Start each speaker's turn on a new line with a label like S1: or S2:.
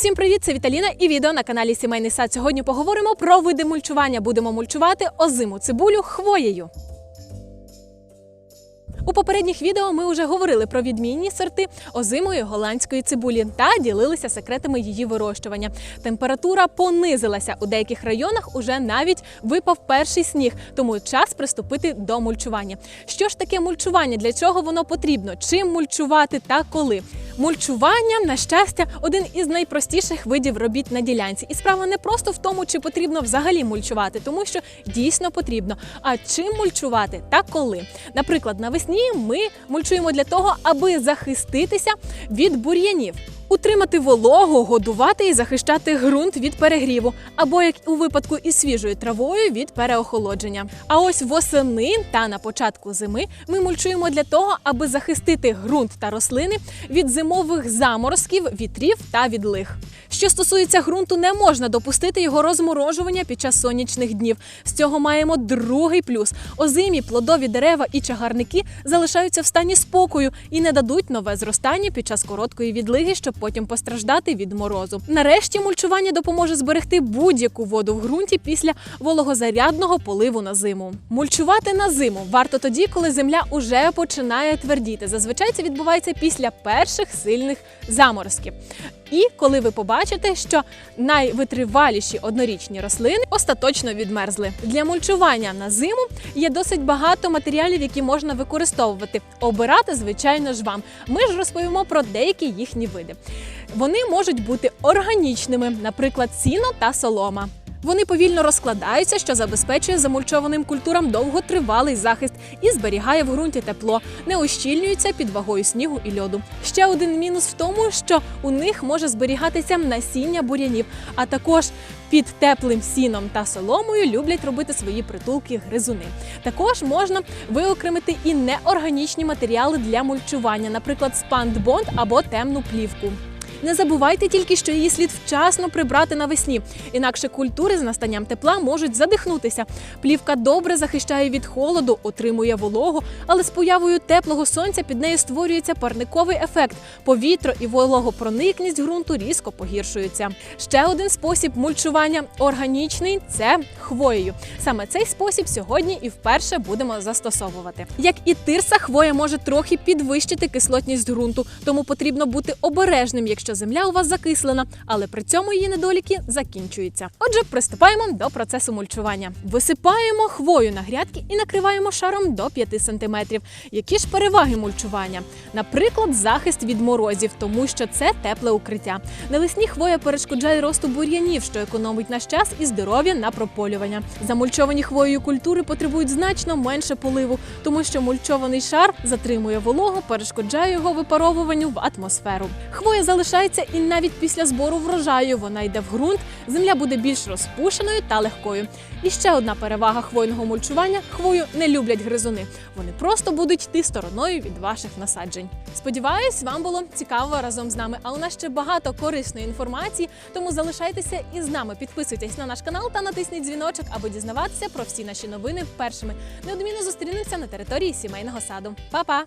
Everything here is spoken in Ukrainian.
S1: Всім привіт, це Віталіна і відео на каналі Сімейний сад. Сьогодні поговоримо про види мульчування. Будемо мульчувати озиму цибулю хвоєю. У попередніх відео ми вже говорили про відмінні сорти озимої голландської цибулі та ділилися секретами її вирощування. Температура понизилася у деяких районах. Уже навіть випав перший сніг, тому час приступити до мульчування. Що ж таке мульчування? Для чого воно потрібно? Чим мульчувати та коли? Мульчування, на щастя, один із найпростіших видів робіт на ділянці. І справа не просто в тому, чи потрібно взагалі мульчувати, тому що дійсно потрібно. А чим мульчувати та коли? Наприклад, навесні ми мульчуємо для того, аби захиститися від бур'янів. Утримати вологу, годувати і захищати ґрунт від перегріву, або як у випадку із свіжою травою від переохолодження. А ось восени та на початку зими ми мульчуємо для того, аби захистити ґрунт та рослини від зимових заморозків, вітрів та від лих. Що стосується ґрунту, не можна допустити його розморожування під час сонячних днів. З цього маємо другий плюс: озимі плодові дерева і чагарники залишаються в стані спокою і не дадуть нове зростання під час короткої відлиги, щоб потім постраждати від морозу. Нарешті мульчування допоможе зберегти будь-яку воду в ґрунті після вологозарядного поливу на зиму. Мульчувати на зиму варто тоді, коли земля уже починає твердіти. Зазвичай це відбувається після перших сильних заморозків. І коли ви побачите, що найвитриваліші однорічні рослини остаточно відмерзли. Для мульчування на зиму є досить багато матеріалів, які можна використовувати. Обирати, звичайно ж, вам. Ми ж розповімо про деякі їхні види. Вони можуть бути органічними, наприклад, сіно та солома. Вони повільно розкладаються, що забезпечує замульчованим культурам довготривалий захист і зберігає в ґрунті тепло, не ущільнюються під вагою снігу і льоду. Ще один мінус в тому, що у них може зберігатися насіння бур'янів, а також під теплим сіном та соломою люблять робити свої притулки гризуни. Також можна виокремити і неорганічні матеріали для мульчування, наприклад, спандбонд або темну плівку. Не забувайте тільки, що її слід вчасно прибрати навесні, інакше культури з настанням тепла можуть задихнутися. Плівка добре захищає від холоду, отримує вологу, але з появою теплого сонця під нею створюється парниковий ефект. Повітря і вологопроникність ґрунту різко погіршуються. Ще один спосіб мульчування органічний це хвоєю. Саме цей спосіб сьогодні і вперше будемо застосовувати. Як і тирса, хвоя може трохи підвищити кислотність ґрунту, тому потрібно бути обережним, якщо земля у вас закислена, але при цьому її недоліки закінчуються. Отже, приступаємо до процесу мульчування. Висипаємо хвою на грядки і накриваємо шаром до 5 см. Які ж переваги мульчування? Наприклад, захист від морозів, тому що це тепле укриття. Навесні хвоя перешкоджає росту бур'янів, що економить наш час і здоров'я на прополювання. Замульчовані хвоєю культури потребують значно менше поливу, тому що мульчований шар затримує вологу, перешкоджає його випаровуванню в атмосферу. Хвоя залишається і навіть після збору врожаю вона йде в ґрунт, земля буде більш розпушеною та легкою. І ще одна перевага хвойного мульчування: хвою не люблять гризуни. Вони просто будуть йти стороною від ваших насаджень. Сподіваюсь, вам було цікаво разом з нами. А у нас ще багато корисної інформації, тому залишайтеся із нами. Підписуйтесь на наш канал та натисніть дзвіночок, аби дізнаватися про всі наші новини першими. Неодмінно зустрінемося на території сімейного саду. Па-па!